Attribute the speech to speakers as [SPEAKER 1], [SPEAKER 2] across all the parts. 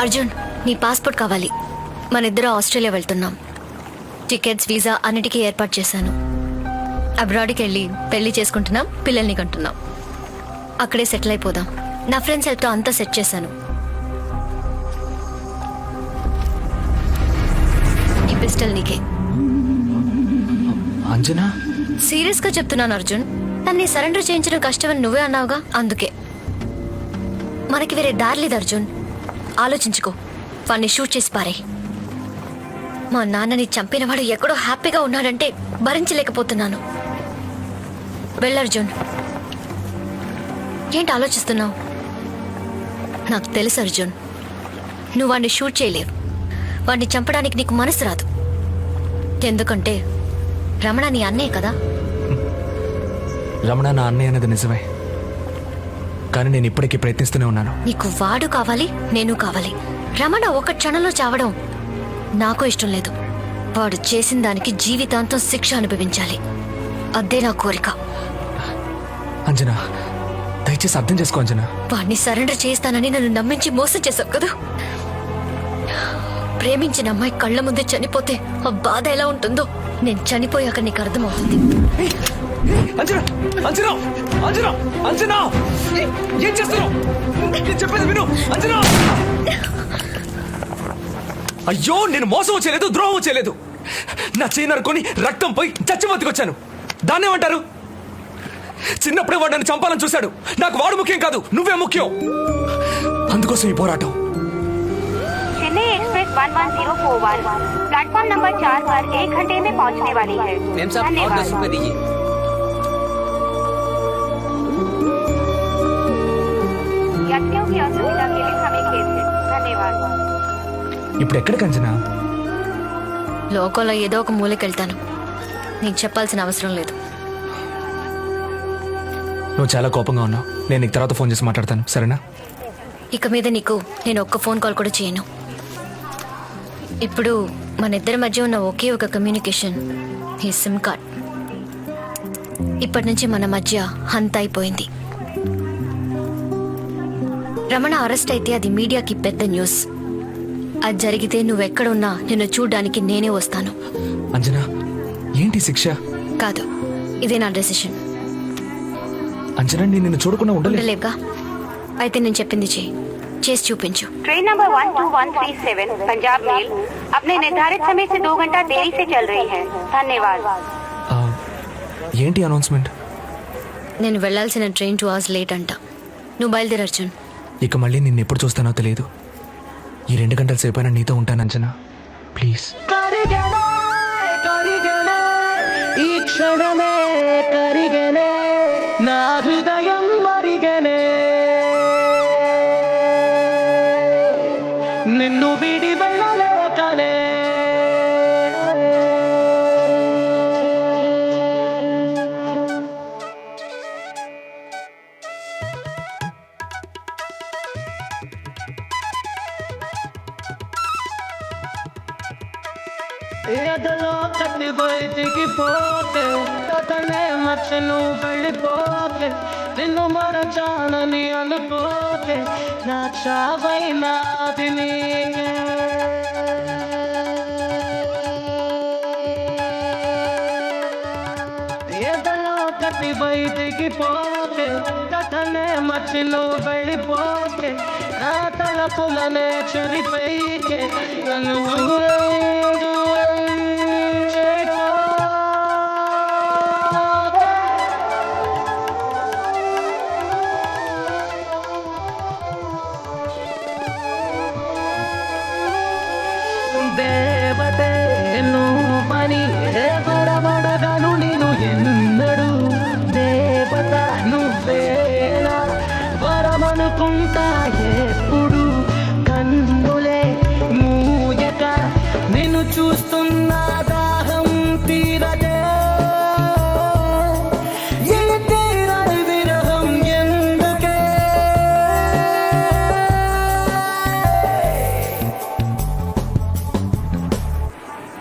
[SPEAKER 1] అర్జున్ నీ పాస్పోర్ట్ కావాలి. మన ఇద్దరు ఆస్ట్రేలియా వెళ్తున్నాం. టికెట్స్ వీసా అన్నిటికీ ఏర్పాటు చేశాను. అబ్రాడ్కి వెళ్ళి పెళ్ళి చేసుకుంటున్నాం పిల్లల్ని కంటున్నాం. అక్కడే సెటిల్ అయిపోదాం. నా ఫ్రెండ్స్ హెల్ప్తో అంతా సెట్ చేశాను. ఈ పిస్టల్ నీకే.
[SPEAKER 2] అంజనా?
[SPEAKER 1] సీరియస్గా చెప్తున్నాను అర్జున్. నన్ను సరెండర్ చేయించడం కష్టమని నువ్వే అన్నావుగా? అందుకే. మనకి వేరే దారి లేదు అర్జున్. ఆలోచించుకో. వాణ్ణి షూట్ చేసి పారే. మా నాన్నని చంపినవాడు ఎక్కడో హ్యాపీగా ఉన్నాడంటే భరించలేకపోతున్నాను. వెళ్ళర్జున్ ఏంటి ఆలోచిస్తున్నావు? నాకు తెలుసు అర్జున్ నువ్వు వాడిని షూట్ చేయలేవు. వాడిని చంపడానికి నీకు మనసు రాదు. ఎందుకంటే రమణ నీ అన్నే కదా?
[SPEAKER 2] రమణ నా అన్నయ్య అన్నది నిజమే. కానీ నేను ఇప్పటికీ ప్రయత్నిస్తూనే ఉన్నాను.
[SPEAKER 1] నీకు వాడు కావాలి నేను కావాలి. రమణ ఒక క్షణంలో చావడం నాకు ఇష్టం లేదు. వాడు చేసిన దానికి జీవితాంతం శిక్ష అనుభవించాలి. అదే నా కోరిక.
[SPEAKER 2] అంజనా దయచేసి అర్థం చేసుకో అంజనా.
[SPEAKER 1] వాడిని సరెండర్ చేస్తానని నన్ను నమ్మించి మోసం చేశావు కదా? ప్రేమించిన అమ్మాయి కళ్ళ ముందే చనిపోతే ఆ బాధ ఎలా ఉంటుందో? నేను చనిపోయాక నీకు అర్థమవుతుంది.
[SPEAKER 2] అంజనా అంజనా అంజనా అంజనా ఏ- ఏం చేస్తున్నావు నేను చెప్పేది విను అంజనా అయ్యో నేను మోసం చేయలేదు ద్రోహం చేయలేదు నా చేయి నరుకొని రక్తం పోయి చచ్చి బతికొచ్చాను దాన్ని ఏమంటారు చిన్నప్పుడే వాడు నన్ను చంపాలని చూశాడు నాకు వాడు ముఖ్యం కాదు నువ్వే ముఖ్యం అందుకోసం ఈ పోరాటం
[SPEAKER 3] चेन्नई एक्सप्रेस 11041 प्लेटफॉर्म नंबर चार पर एक घंटे में पहुंचने वाली है
[SPEAKER 4] मैम साहब और दस रुपए दीजिए
[SPEAKER 2] ఇప్పుడు ఎక్కడికి అంజనా?
[SPEAKER 1] లోకంలో ఏదో ఒక మూలకెళ్తాను. నీకు చెప్పాల్సిన అవసరం లేదు.
[SPEAKER 2] నువ్వు చాలా కోపంగా ఉన్నావు. నేను నీకు తర్వాత ఫోన్ చేసి మాట్లాడతాను. సరేనా?
[SPEAKER 1] ఇక మీద నీకు నేను ఒక్క ఫోన్ కాల్ కూడా చేయను. ఇప్పుడు మన ఇద్దరి మధ్య ఉన్న ఒకే ఒక కమ్యూనికేషన్ ఈ సిమ్ కార్డ్. ఇప్పటి నుంచి మన మధ్య హంత అయిపోయింది. రమణ అరెస్ట్ అయితే అది మీడియాకి పెద్ద న్యూస్. అది జరిగితే నువ్వెక్కడున్నా నిన్ను చూడ్డానికి నేనే వస్తాను
[SPEAKER 2] అంజనా ఏంటి శిక్ష
[SPEAKER 1] కాదు ఇదే నా డెసిషన్
[SPEAKER 2] అంజనా నేను నిన్ను చూడకుండా ఉండలేదు
[SPEAKER 1] ఉండలేవుగా అయితే నేను చెప్పింది చేయి చేసి చూపించు
[SPEAKER 3] ट्रेन नंबर 12137 पंजाब मेल अपने निर्धारित समय से दो घंटा देरी से चल रही है धन्यवाद
[SPEAKER 2] ఆ, ఏంటి అనౌన్స్మెంట్
[SPEAKER 1] నేను వెళ్ళాల్సిన ట్రైన్ టూ అవర్స్ లేట్ అంట నువ్వు బయలుదేరు అర్జున్
[SPEAKER 2] ఇక మళ్ళీ నిన్ను ఎప్పుడు చూస్తానో తెలియదు ఈ రెండు గంటల సేపు అయినా నీతో ఉంటాను అంచనా ప్లీజ్.
[SPEAKER 5] ఈ క్షణమే కరిగెనే నా హృదయం మరిగెనే. నిన్ను విడి వెళ్ళలేకనే అతనే మచ్చను వెళ్ళిపోతే నిన్ను మరచానని అనుకోతే నా చావైనాది నీకే. ఎదలో కత్తి బయటికి పోతే కథనే మచ్చిలో వెళ్ళిపోతే నా తలపులనే చెరిపైకే నన్ను దూరం దూరం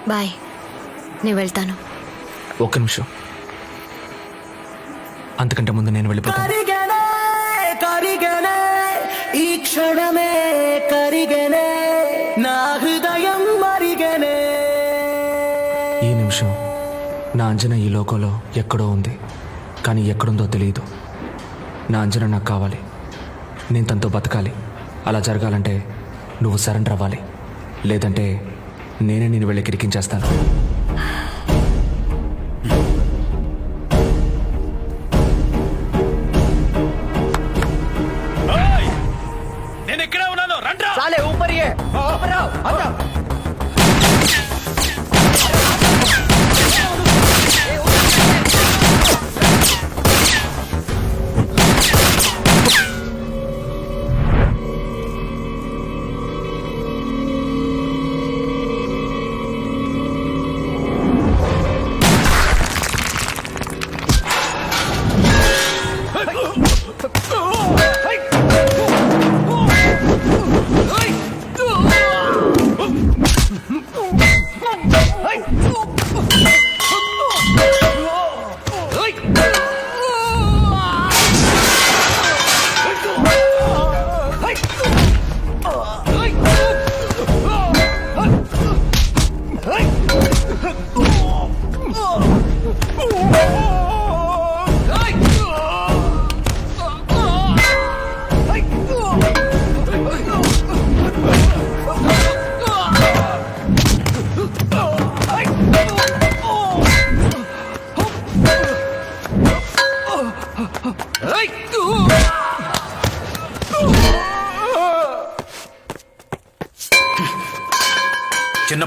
[SPEAKER 1] బాయ్. నేను వెళ్తాను.
[SPEAKER 2] ఒక్క నిమిషం. అంతకంటే ముందు నేను వెళ్ళిపోతాను.
[SPEAKER 5] ఈ క్షణమే నా ఈ నిమిషం నా
[SPEAKER 2] అంజన ఈ లోకంలో ఎక్కడో ఉంది కానీ ఎక్కడుందో తెలియదు నా అంజన నాకు కావాలి. నేను తనతో బతకాలి. అలా జరగాలంటే నువ్వు సరెండర్ అవ్వాలి. లేదంటే నేనే నేను వెళ్ళి కిరికించేస్తాను.
[SPEAKER 4] నేను ఇక్కడే ఉన్నాను.
[SPEAKER 5] రండి చాలే ఊపరియే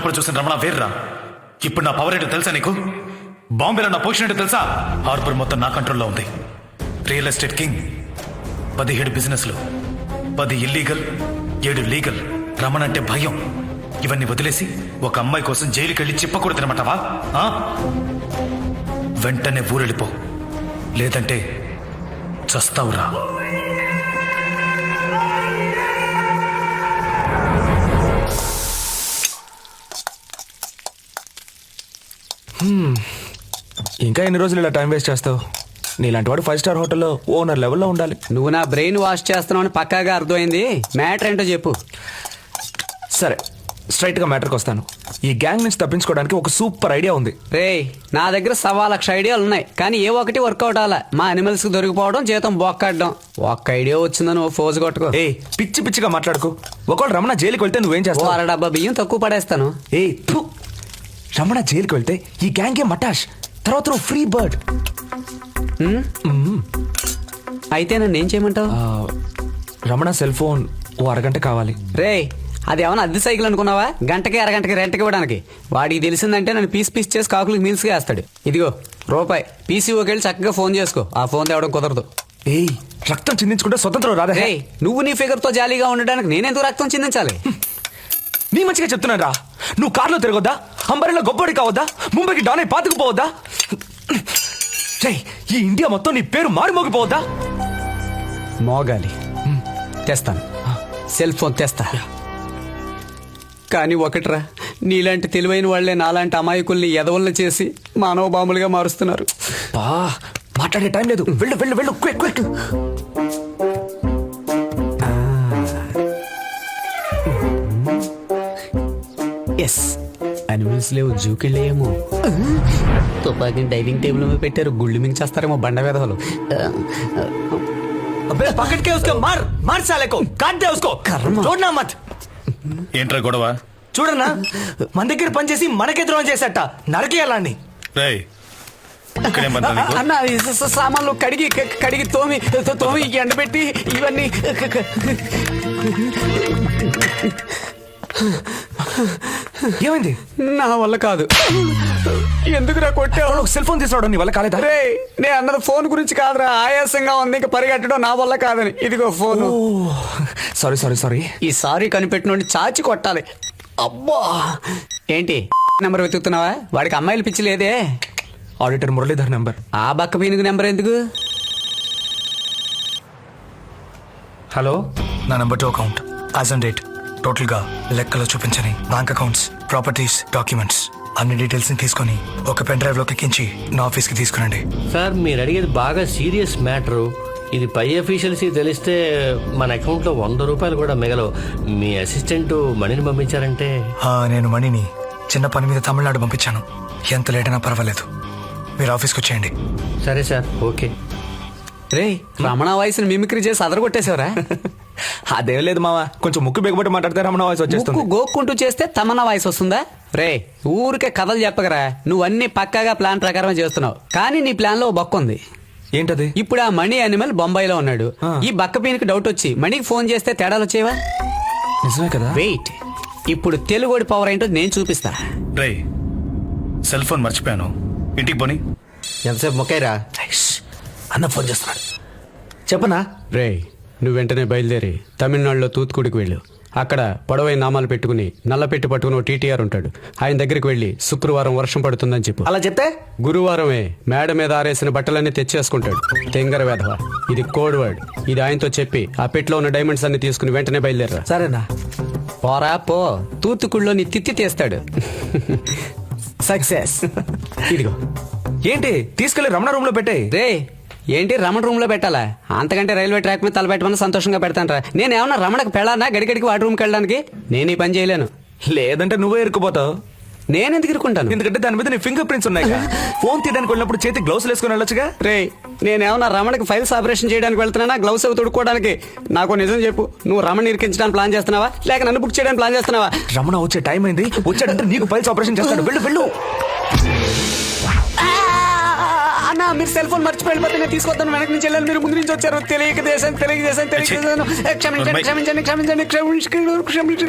[SPEAKER 4] చిన్నప్పుడు చూసిన రమణ వేర్రా? ఇప్పుడు నా పవర్ ఏంటో తెలుసా నీకు? బాంబేలో నా పొజిషన్ ఏంటో తెలుసా? హార్బర్ మొత్తం నా కంట్రోల్లో ఉంది. రియల్ ఎస్టేట్ కింగ్ పదిహేడు బిజినెస్లు పది ఇల్లీగల్ ఏడు లీగల్ రమణ అంటే భయం. ఇవన్నీ వదిలేసి ఒక అమ్మాయి కోసం జైలుకి వెళ్ళి చెప్పకూడదనమాటవా ఆ? వెంటనే ఊరెళ్ళిపో. లేదంటే చస్తావురా.
[SPEAKER 2] ఇంకా ఎన్ని రోజులు ఇలా టైం వేస్ట్ చేస్తావు? నీలాంటి వాడు ఫైవ్ స్టార్ హోటల్లో ఓనర్ లెవెల్లో ఉండాలి.
[SPEAKER 6] నువ్వు నా బ్రెయిన్ వాష్ చేస్తున్నావు అని పక్కాగా అర్థమైంది. మ్యాటర్ ఏంటో చెప్పు.
[SPEAKER 2] సరే స్ట్రైట్గా మ్యాటర్కి వస్తాను. ఈ గ్యాంగ్ నుంచి తప్పించుకోవడానికి ఒక సూపర్ ఐడియా ఉంది.
[SPEAKER 6] రేయ్ నా దగ్గర సవా లక్ష ఐడియాలు ఉన్నాయి. కానీ ఏ ఒక్కటి వర్కౌట్ అవ్వాల. మా అనిమల్స్కి దొరికిపోవడం జీతం బొక్కడ్డం. ఒక్క ఐడియా వచ్చిందని ఓ ఫోజు కొట్టుకో.
[SPEAKER 2] ఏ పిచ్చి పిచ్చిగా మాట్లాడుకో. ఒకవేళ రమణ జైలుకి వెళ్తే నువ్వేం చేస్తావు?
[SPEAKER 6] అర డబ్బా బియ్యం తక్కువ పడేస్తాను.
[SPEAKER 2] ఏ. రమణ జైలుకి వెళ్తే ఈ గ్యాంగే మటాష్? తర్వాత నువ్వు ఫ్రీ బర్డ్.
[SPEAKER 6] అయితే నన్ను ఏం చేయమంటావు?
[SPEAKER 2] రమణ సెల్ ఫోన్ ఓ అరగంట కావాలి.
[SPEAKER 6] రేయ్ అది ఏమన్నా అద్దె సైకిల్ అనుకున్నావా? గంటకి అరగంటకి రెంట్కి ఇవ్వడానికి. వాడికి తెలిసిందంటే నన్ను పీస్ పీస్ చేసి కాకులకి మీల్స్ వేస్తాడు. ఇదిగో రూపాయి. పీసీఓకి వెళ్ళి చక్కగా ఫోన్ చేసుకో. ఆ ఫోన్ తేవడం కుదరదు.
[SPEAKER 2] ఏయ్ రక్తం చిందించుకుంటే స్వతంత్రం రాదా.
[SPEAKER 6] నువ్వు నీ ఫిగర్తో జాలీగా ఉండడానికి నేనెందుకు రక్తం చిందించాలి?
[SPEAKER 2] నీ మంచిగా చెప్తున్నాను రా నువ్వు కార్లో తిరగొద్దా? అంబరిలో గొప్పడి కావద్దా? ముంబైకి డానే పాతుకుపోవద్దా రేయ్ ఈ ఇండియా మొత్తం నీ పేరు మారుమోగిపోవద్దా
[SPEAKER 6] మోగాలి. తెస్తాను. సెల్ ఫోన్ తెస్తా. కానీ ఒకట్రా నీలాంటి తెలివైన వాళ్ళే నాలాంటి అమాయకుల్ని ఎదవల్ని చేసి మానవ బాంబులుగా మారుస్తున్నారు.
[SPEAKER 2] బా మాట్లాడే టైం లేదు. వెళ్ళు వెళ్ళు వెళ్ళు క్విక్ క్విక్.
[SPEAKER 6] ఎస్. అనిమల్స్ లేవు జూకెళ్ళేమో తుపాకీని డైనింగ్ టేబుల్ మీద పెట్టారు గుళ్ళు మించేస్తారేమో బండ వేదవలు
[SPEAKER 2] अबे पकड़ के उसको मार मार साले को काट दे उसको
[SPEAKER 6] कर्म।
[SPEAKER 2] छोड़ना मत
[SPEAKER 4] ఏంట్రా గొడవ
[SPEAKER 2] చూడన్నా మన దగ్గర పనిచేసి మనకే ద్రోహం చేసేట నరకేయాలని
[SPEAKER 4] రేయ్ ఇక్కడేం పని నీకు
[SPEAKER 6] అన్న ఈ స- స- సామాన్లు కడిగి క- కడిగి తోమి తో- తోమి ఎండబెట్టి ఇవన్నీ క- క-
[SPEAKER 2] ఏమైంది?
[SPEAKER 6] నా వల్ల కాదు. ఎందుకురా కొట్టావు?
[SPEAKER 2] ఒక సెల్ ఫోన్ తీసుకురావడం నీ వల్ల కాలేదా?
[SPEAKER 6] రే నేను అన్నది ఫోన్ గురించి కాదురా. ఆయాసంగా ఉంది ఇంకా పరిగెట్టడం నా వల్ల కాదని. ఇదిగో ఫోన్.
[SPEAKER 2] Sorry sorry sorry.
[SPEAKER 6] ఈ సారీ కనిపెట్టినోడిని చాచి కొట్టాలి. అబ్బా! ఏంటి? నెంబర్ వెతుకుతున్నావా? వాడికి అమ్మాయిలు పిచ్చి లేదే?
[SPEAKER 2] Auditor Muralidhar number.
[SPEAKER 6] ఆ బక్క పీనుగు నెంబర్ ఎందుకు?
[SPEAKER 2] హలో
[SPEAKER 7] నా number two account. As and date. టోటల్గా లెక్కలో చూపించని బ్యాంక్ అకౌంట్స్ ప్రాపర్టీస్ డాక్యుమెంట్స్. అన్ని డీటెయిల్స్ని తీసుకొని ఒక పెన్ డ్రైవ్లోకి ఎక్కించి నా ఆఫీస్కి తీసుకురండి.
[SPEAKER 8] సార్ మీరు అడిగేది బాగా సీరియస్ మ్యాటరు. ఇది పై అఫీషియల్స్కి తెలిస్తే మన అకౌంట్లో వంద రూపాయలు కూడా మిగలవు. మీ అసిస్టెంట్ మనీని పంపించారంటే?
[SPEAKER 7] ఆ, నేను మణిని చిన్న పని మీద తమిళనాడు పంపించాను. ఎంత లేట్ అయినా పర్వాలేదు. మీరు ఆఫీస్కి వచ్చేయండి.
[SPEAKER 8] సరే సార్ ఓకే.
[SPEAKER 6] రే రమణ వాయిస్ మిమిక్రీ చేసి అదరగొట్టేశావరా?
[SPEAKER 2] అదేం లేదు మావా. కొంచెం ముక్కు బిగబట్టి మాట్లాడితే రమణ వాయిస్
[SPEAKER 6] ముక్కు
[SPEAKER 2] వచ్చేస్తుంది
[SPEAKER 6] గోక్కుంటూ చేస్తే తమన్నా వాయిస్ వస్తుందా? రే ఊరికే కథలు చెప్పగరా నువ్వు అన్ని పక్కాగా ప్లాన్ ప్రకారమే చేస్తున్నావు. కానీ నీ ప్లాన్లో బొక్క ఉంది.
[SPEAKER 2] ఏంటది?
[SPEAKER 6] ఇప్పుడు ఆ మణి అనిమల్ బొంబాయిలో ఉన్నాడు. ఈ బక్క పీనికి డౌట్ వచ్చి మణికి ఫోన్ చేస్తే తేడాలు వచ్చేవా?
[SPEAKER 2] నిజమే కదా.
[SPEAKER 6] వెయిట్ ఇప్పుడు తెలుగుడి పవర్ ఏంటో నేను చూపిస్తా.
[SPEAKER 4] రే సెల్ ఫోన్ మర్చిపోయాను. ఇంటికి పోని.
[SPEAKER 8] ఎంతసేపు మొక్కైరా
[SPEAKER 2] అన్న ఫోన్ చేస్తున్నాడు. చెప్పనా?
[SPEAKER 6] రే నువ్వు వెంటనే బయలుదేరి తమిళనాడులో తూత్తుకుడికి వెళ్ళు. అక్కడ పొడవైన నామాలు పెట్టుకుని నల్ల పెట్టి పట్టుకుని టీటీఆర్ ఉంటాడు. ఆయన దగ్గరికి వెళ్ళి శుక్రవారం వర్షం పడుతుందని చెప్పు.
[SPEAKER 2] అలా చెప్తే?
[SPEAKER 6] గురువారమే మేడ మీద ఆరేసిన బట్టలన్నీ తెచ్చేసుకుంటాడు. తెంగర వేధవ. ఇది కోడ్ వర్డ్. ఇది ఆయనతో చెప్పి ఆ పెట్లో ఉన్న డైమండ్స్ అన్ని తీసుకుని వెంటనే బయలుదేరా
[SPEAKER 2] సరేనా?
[SPEAKER 6] పోరా పో. తూత్తుకుళ్ళో నీ తిత్తి తీస్తాడు. సక్సెస్. ఇదిగో.
[SPEAKER 2] ఏంటి? తీసుకెళ్ళి రమణ రూమ్లో పెట్టే
[SPEAKER 6] రే ఏంటి రమణ రూమ్లో పెట్టాలా? అంతకంటే రైల్వే ట్రాక్ మీద తలపెట్టమని సంతోషంగా పెడతాను రా నేను ఏమన్నా రమణకు పెళ్ళానా? గడిగడికి వాడి రూమ్కి వెళ్ళడానికి? నేను ఈ పని చేయలేను.
[SPEAKER 2] లేదంటే నువ్వే ఇరుక్కుపోతావు.
[SPEAKER 6] నేను ఎందుకు ఇరుకుంటాను
[SPEAKER 2] ఎందుకంటే దాని మీద నీ ఫింగర్ ప్రింట్స్ ఉన్నాయి ఫోన్ తీయడానికి వెళ్ళినప్పుడు చేతి గ్లౌస్ వేసుకొని వెళ్ళొచ్చుగా?
[SPEAKER 6] రే నేనేమన్నా రమణకి ఫైల్స్ ఆపరేషన్ చేయడానికి వెళ్తున్నానా? గ్లౌస్ అవి తొడుక్కోవడానికి? నాకు నిజం చెప్పు. నువ్వు రమణ ఇరికించడానికి ప్లాన్ చేస్తున్నావా? లేక నన్ను బుక్ చేయడానికి ప్లాన్ చేస్తున్నావా?
[SPEAKER 2] రమణ వచ్చే టైం అయింది. వచ్చాడంటే నీకు ఫైల్స్ ఆపరేషన్ చేస్తాడు. వెళ్ళు వెళ్ళు.
[SPEAKER 6] మీరు సెల్ ఫోన్ మర్చిపోయి వెళ్ళిపోతే నేను తీసుకొస్తాను వెనక నుంచి వెళ్ళాను మీరు ముందు నుంచి వచ్చారు తెలియక దేశాన్ని తెలియక దేశాన్ని తెలియక దేశాను క్షమించండి క్షమించండి క్షమించండి క్షమించండి క్షమించండి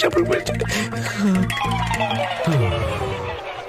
[SPEAKER 6] క్షమించండి క్షమించండి.